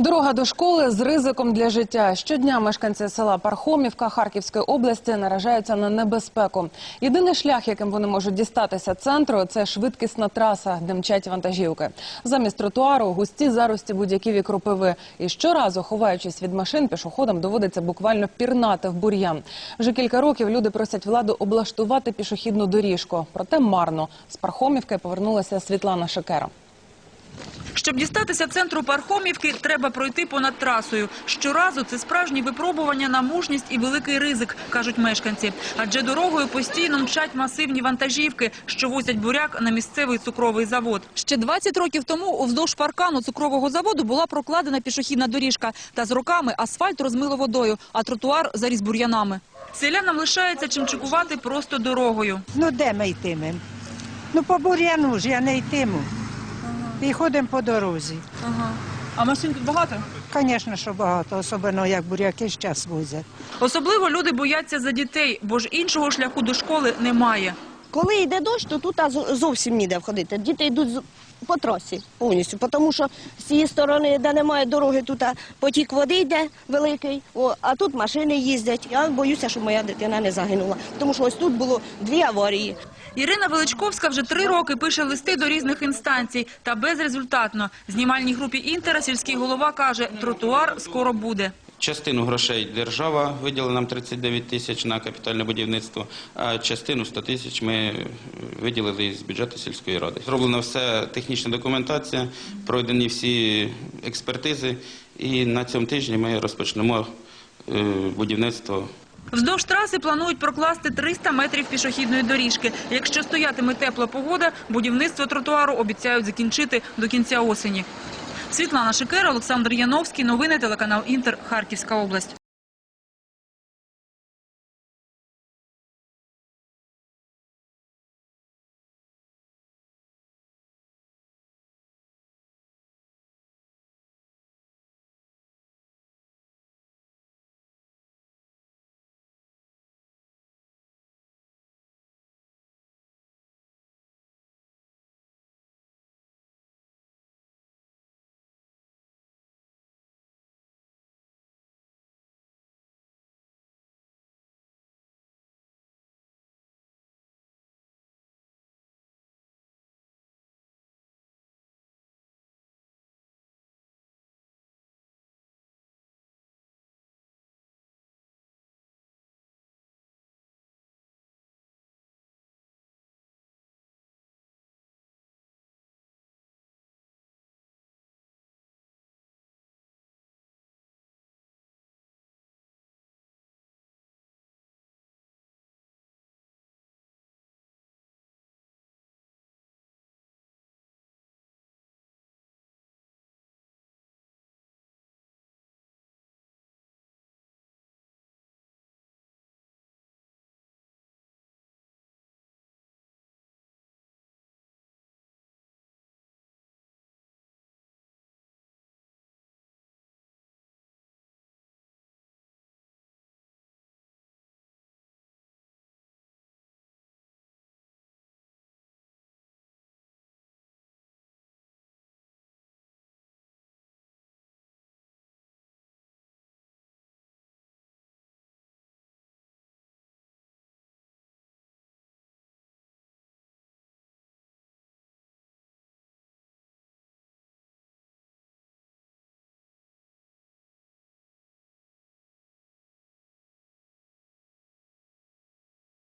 Дорога до школи з ризиком для життя. Щодня мешканці села Пархомівка Харківської області наражаються на небезпеку. Єдиний шлях, яким вони можуть дістатися центру, це швидкісна траса, де мчать вантажівки. Замість тротуару густі зарості будь-які кропиви. І щоразу, ховаючись від машин, пішоходам доводиться буквально пірнати в бур'ян. Вже кілька років люди просять владу облаштувати пішохідну доріжку. Проте марно. З Пархомівки повернулася Світлана Шекера. Щоб дістатися центру Пархомівки, треба пройти понад трасою. Щоразу це справжні випробування на мужність і великий ризик, кажуть мешканці. Адже дорогою постійно мчать масивні вантажівки, що возять буряк на місцевий цукровий завод. Ще 20 років тому уздовж паркану цукрового заводу була прокладена пішохідна доріжка. Та з роками асфальт розмило водою, а тротуар заріс бур'янами. Селянам лишається чимчикувати просто дорогою. Ну де ми йтимемо? Ну по бур'яну ж я не йтиму. І ходимо по дорозі. А машин тут багато? Звісно, що багато, особливо як буряки зараз возять. Особливо люди бояться за дітей, бо ж іншого шляху до школи немає. Коли йде дощ, то тут зовсім ніде входити. Діти йдуть по трасі повністю, тому що з цієї сторони, де немає дороги, тут потік води йде великий, а тут машини їздять. Я боюся, щоб моя дитина не загинула, тому що ось тут було дві аварії. Ірина Величковська вже три роки пише листи до різних інстанцій, та безрезультатно. Знімальній групі «Інтера» сільський голова каже, тротуар скоро буде. Частину грошей держава виділила нам 39 тисяч на капітальне будівництво, а частину 100 тисяч ми е, виділили з бюджету сільської ради. Зроблена все технічна документація, пройдені всі експертизи, і на цьому тижні ми розпочнемо е, будівництво Вздовж траси планують прокласти 300 метрів пішохідної доріжки. Якщо стоятиме тепла погода, будівництво тротуару обіцяють закінчити до кінця осені. Світлана Шикера, Олександр Яновський. Новини телеканал «Інтер», Харківська область.